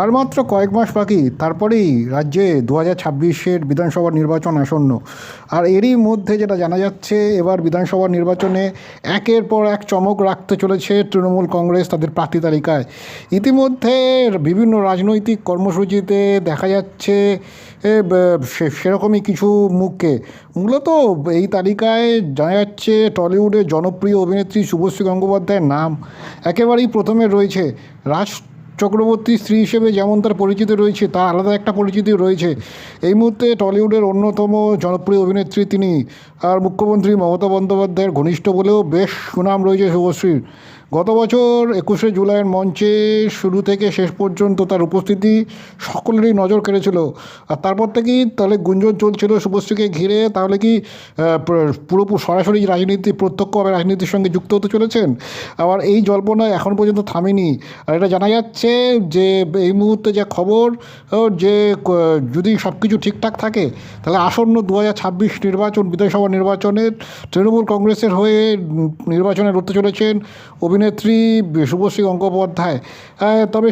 আর মাত্র কয়েক মাস বাকি, তারপরেই রাজ্যে দু হাজার ছাব্বিশের বিধানসভা নির্বাচন আসন্ন। আর এরই মধ্যে যেটা জানা যাচ্ছে, এবার বিধানসভা নির্বাচনে একের পর এক চমক রাখতে চলেছে তৃণমূল কংগ্রেস তাদের প্রার্থী তালিকায়। ইতিমধ্যে বিভিন্ন রাজনৈতিক কর্মসূচিতে দেখা যাচ্ছে সেরকমই কিছু মুখকে মূলত এই তালিকায় জানা যাচ্ছে, টলিউডের জনপ্রিয় অভিনেত্রী শুভশ্রী গঙ্গোপাধ্যায়ের নাম একেবারেই প্রথমে রয়েছে। রাজ চক্রবর্তী স্ত্রী হিসেবে যেমন তার পরিচিতি রয়েছে তা আলাদা একটা পরিচিতি রয়েছে। এই মুহূর্তে টলিউডের অন্যতম জনপ্রিয় অভিনেত্রী তিনি। আর মুখ্যমন্ত্রী মমতা বন্দ্যোপাধ্যায়ের ঘনিষ্ঠ বলেও বেশ সুনাম রয়েছে শুভশ্রীর। গত বছর একুশে জুলাইয়ের মঞ্চে শুরু থেকে শেষ পর্যন্ত তার উপস্থিতি সকলেরই নজর কেড়েছিল। আর তারপর থেকেই তাহলে গুঞ্জন চলছিল শুভশ্রীকে ঘিরে। তাহলে কি পুরোপুরি সরাসরি রাজনীতি, প্রত্যক্ষভাবে রাজনীতির সঙ্গে যুক্ত হতে চলেছেন? আবার এই জল্পনা এখন পর্যন্ত থামেনি। আর এটা জানা যাচ্ছে যে, এই মুহূর্তে যে খবর যে যদি সব কিছু ঠিকঠাক থাকে, তাহলে আসন্ন দু হাজার ছাব্বিশ নির্বাচন, বিধানসভা নির্বাচনে তৃণমূল কংগ্রেসের হয়ে নির্বাচনে লড়তে চলেছেন অভিনেত্রী শুভশ্রী গঙ্গোপাধ্যায় তবে